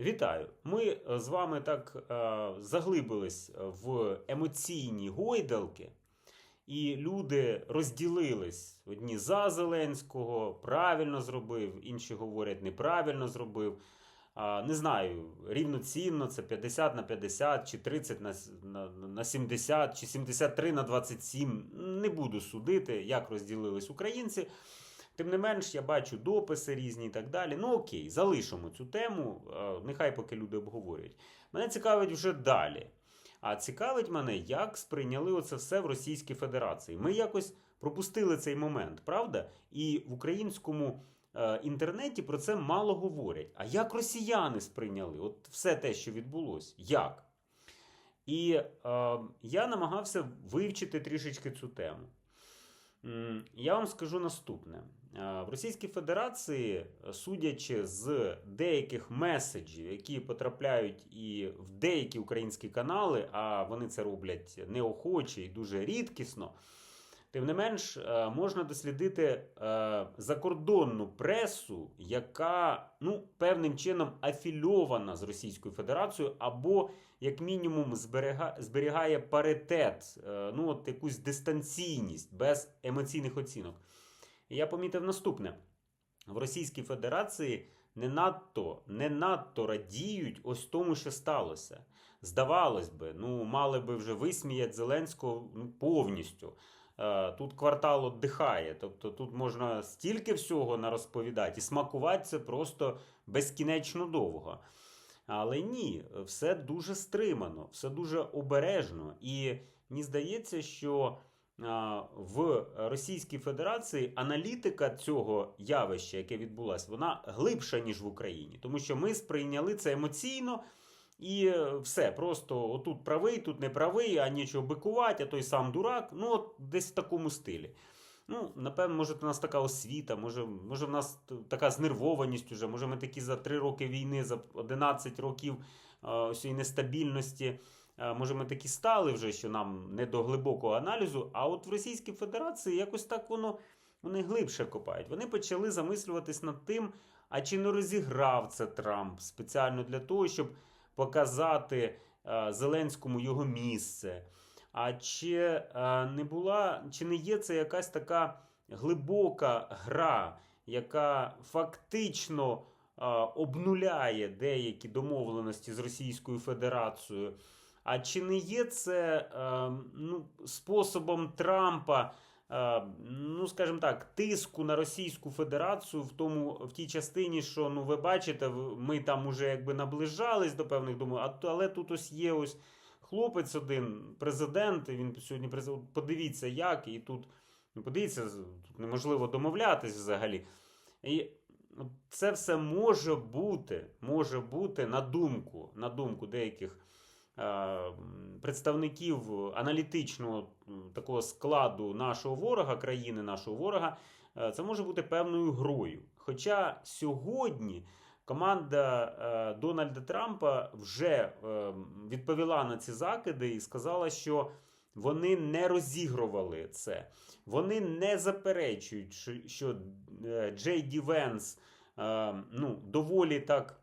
Вітаю! Ми е, з вами так е, заглибились в емоційні гойдалки, і люди розділились. Одні за Зеленського, правильно зробив, інші говорять, неправильно зробив. А, не знаю, рівноцінно це 50 на 50, чи 30 на, на, на 70, чи 73 на 27. Не буду судити, як розділились українці. Тим не менш, я бачу дописи різні і так далі. Ну окей, залишимо цю тему. е, Нехай поки люди обговорюють. Мене цікавить вже далі. А цікавить мене, як сприйняли оце все в Російській Федерації. Ми якось пропустили цей момент, правда? І в українському е, інтернеті про це мало говорять. А як росіяни сприйняли? От все те, що відбулося, як? І е, я намагався вивчити трішечки цю тему. Я вам скажу наступне: в Російській Федерації, е, судячи з деяких меседжів, які потрапляють і в деякі українські канали, а вони це роблять неохоче і дуже рідкісно. Тим не менш, е, можна дослідити е, закордонну пресу, яка ну, певним чином афільована з Російською Федерацією, або, як мінімум, зберігає паритет, е, ну, от якусь дистанційність без емоційних оцінок. Я помітив наступне: в Російській Федерації не надто, не надто радіють ось тому, що сталося. Здавалось би, ну мали би вже висміяти Зеленського ну, повністю. Е, Тут квартал віддихає, тобто тут можна стільки всього нарозповідати, і смакувати це просто безкінечно довго. Але ні, все дуже стримано, все дуже обережно. І мені здається, що в Російській Федерації аналітика цього явища, яке відбулося, вона глибша, ніж в Україні. Тому що ми сприйняли це емоційно. І е, все, просто отут правий, тут не правий, а нічого бикувати, а той сам дурак. Ну, от десь в такому стилі. Ну, напевно, може, у нас така освіта, може, може, в нас така знервованість уже, може, ми такі за 3 роки війни, за 11 років ось цієї нестабільності. Е, Може, ми такі стали вже, що нам не до глибокого аналізу. А от в Російській Федерації якось так воно вони глибше копають. Вони почали замислюватись над тим, а чи не розіграв це Трамп спеціально для того, щоб показати е, Зеленському його місце. А чи е, не була, чи не є це якась така глибока гра, яка фактично обнуляє деякі домовленості з Російською Федерацією? А чи не є це е, ну, способом Трампа, е, ну скажімо так, тиску на Російську Федерацію в тому в тій частині, що ну ви бачите, ми там уже якби наближались до певних домов, а але тут ось є ось хлопець один, президент, він сьогодні. Подивіться, як, і тут ну, подивіться, тут неможливо домовлятись взагалі. І це все може бути, може бути на думку, на думку деяких представників аналітичного такого складу нашого ворога, країни нашого ворога, е, це може бути певною грою. Хоча сьогодні команда е, Дональда Трампа вже е, відповіла на ці закиди і сказала, що вони не розігрували це. Вони не заперечують, що- е, Джей Ді Венс е, ну, доволі так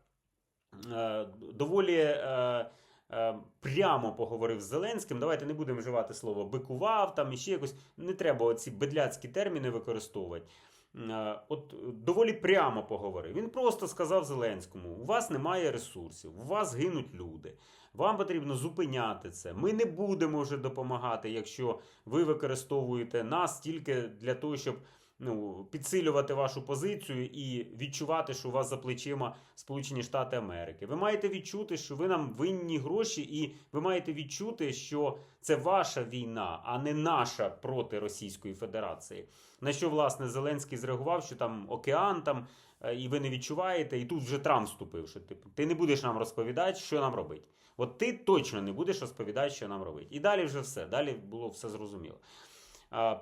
е, доволі е, е, прямо поговорив з Зеленським. Давайте не будемо вживати слово бикував там і ще якось. Не треба оці бедляцькі терміни використовувати. Е, От е, доволі прямо поговорив. Він просто сказав Зеленському: у вас немає ресурсів, у вас гинуть люди. Вам потрібно зупиняти це. Ми не будемо вже допомагати, якщо ви використовуєте нас тільки для того, щоб ну, підсилювати вашу позицію і відчувати, що у вас за плечима Сполучені Штати Америки. Ви маєте відчути, що ви нам винні гроші, і ви маєте відчути, що це ваша війна, а не наша проти Російської Федерації. На що власне Зеленський зреагував, що там океан там. е, І ви не відчуваєте, і тут вже Трамп вступив, що типу, ти не будеш нам розповідати, що нам робити. От ти точно не будеш розповідати, що нам робити. І далі вже все. Далі було все зрозуміло.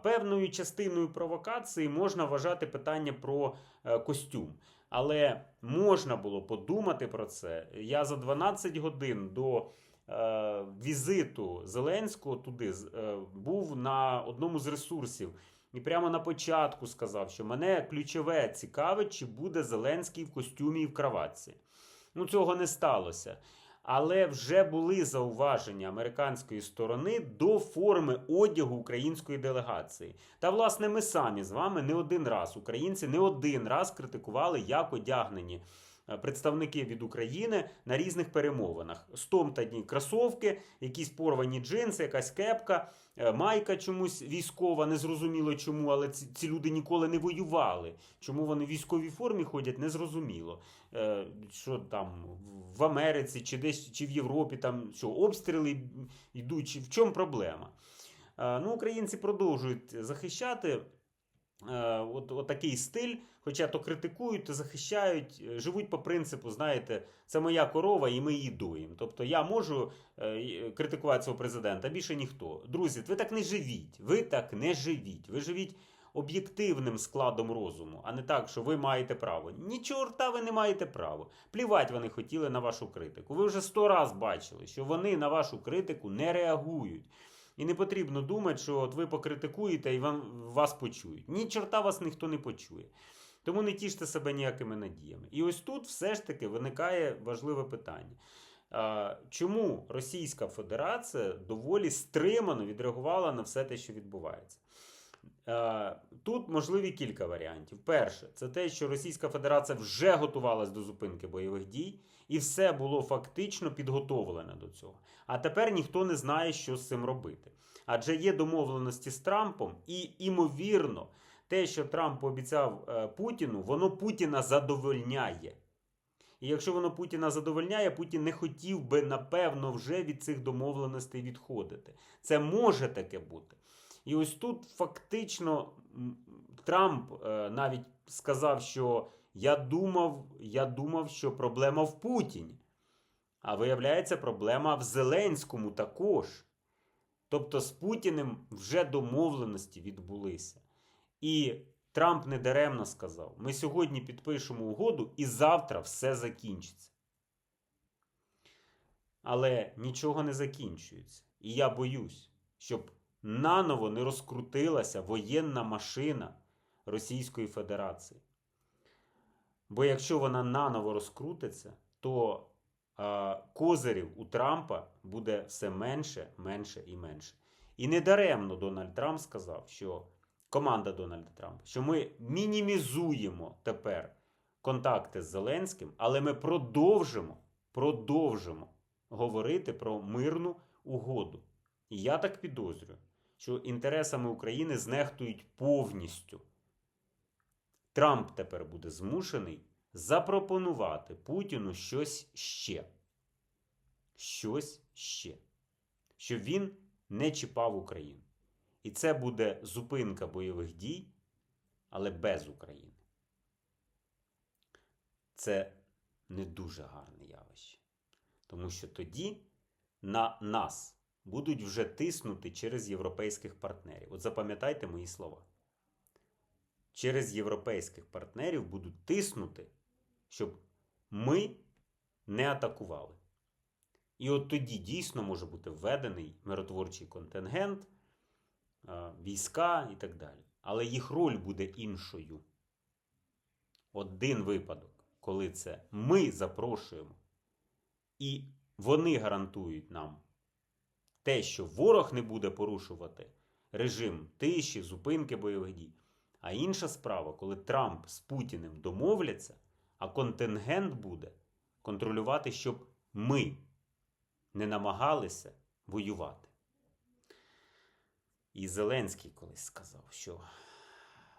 Певною частиною провокації можна вважати питання про е, костюм. Але можна було подумати про це. Я за 12 годин до е, візиту Зеленського туди е, був на одному з ресурсів. І прямо на початку сказав, що мене ключове цікавить, чи буде Зеленський в костюмі і в краватці. Ну, цього не сталося. Але вже були зауваження американської сторони до форми одягу української делегації. Та, власне, ми самі з вами не один раз, українці не один раз критикували, як одягнені представники від України на різних перемовинах. Стомтані кросовки, якісь порвані джинси, якась кепка, е, майка чомусь військова, незрозуміло чому, але ці, ці люди ніколи не воювали. Чому вони в військовій формі ходять, незрозуміло. Е, Що там в Америці чи десь чи в Європі там що, обстріли йдуть, чи в чому проблема? Е, Ну, українці продовжують захищати е, от, от такий стиль, хоча то критикують, то захищають, е, живуть по принципу, знаєте, це моя корова, і ми її дуємо. Тобто я можу е, критикувати цього президента, більше ніхто. Друзі, ви так не живіть. Ви так не живіть. Ви живіть об'єктивним складом розуму, а не так, що ви маєте право. Ні чорта ви не маєте права. Плівать вони хотіли на вашу критику. Ви вже сто раз бачили, що вони на вашу критику не реагують. І не потрібно думати, що от ви покритикуєте і вам, вас почують. Ні чорта вас ніхто не почує. Тому не тіште себе ніякими надіями. І ось тут все ж таки виникає важливе питання. Чому Російська Федерація доволі стримано відреагувала на все те, що відбувається? Тут можливі кілька варіантів. Перше, це те, що Російська Федерація вже готувалась до зупинки бойових дій, і все було фактично підготовлене до цього. А тепер ніхто не знає, що з цим робити. Адже є домовленості з Трампом, і імовірно, те, що Трамп пообіцяв е, Путіну, воно Путіна задовольняє. І якщо воно Путіна задовольняє, Путін не хотів би, напевно, вже від цих домовленостей відходити. Це може таке бути. І ось тут фактично Трамп е, навіть сказав, що я думав, я думав, що проблема в Путіні. А виявляється, проблема в Зеленському також. Тобто з Путіним вже домовленості відбулися. І Трамп недаремно сказав: ми сьогодні підпишемо угоду, і завтра все закінчиться. Але нічого не закінчується. І я боюсь, щоб наново не розкрутилася воєнна машина Російської Федерації. Бо якщо вона наново розкрутиться, то а, козирів у Трампа буде все менше, менше і менше. І недаремно Дональд Трамп сказав, що команда Дональда Трампа, що ми мінімізуємо тепер контакти з Зеленським, але ми продовжимо, продовжимо говорити про мирну угоду. І я так підозрюю, що інтересами України знехтують повністю. Трамп тепер буде змушений запропонувати Путіну щось ще. Щось ще. Щоб він не чіпав Україну. І це буде зупинка бойових дій, але без України. Це не дуже гарне явище. Тому що тоді на нас будуть вже тиснути через європейських партнерів. От запам'ятайте мої слова. Через європейських партнерів будуть тиснути, щоб ми не атакували. І от тоді дійсно може бути введений миротворчий контингент, е, війська і так далі. Але їх роль буде іншою. Один випадок, коли це ми запрошуємо, і вони гарантують нам те, що ворог не буде порушувати режим тиші, зупинки бойових дій. А інша справа, коли Трамп з Путіним домовляться, а контингент буде контролювати, щоб ми не намагалися воювати. І Зеленський колись сказав, що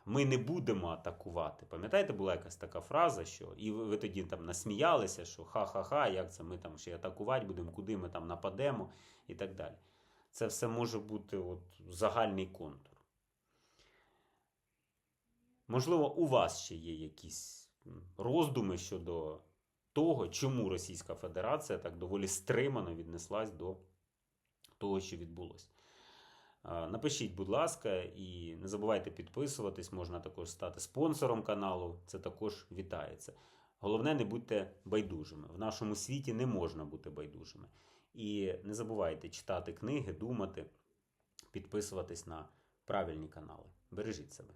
ми не будемо атакувати. Пам'ятаєте, була якась така фраза, що і ви, тоді там насміялися, що ха-ха-ха, як це ми там ще атакувати будемо, куди ми там нападемо і так далі. Це все може бути от загальний контур. Можливо, у вас ще є якісь роздуми щодо того, чому Російська Федерація так доволі стримано віднеслась до того, що відбулося. Напишіть, будь ласка, і не забувайте підписуватись, можна також стати спонсором каналу, це також вітається. Головне, не будьте байдужими. В нашому світі не можна бути байдужими. І не забувайте читати книги, думати, підписуватись на правильні канали. Бережіть себе.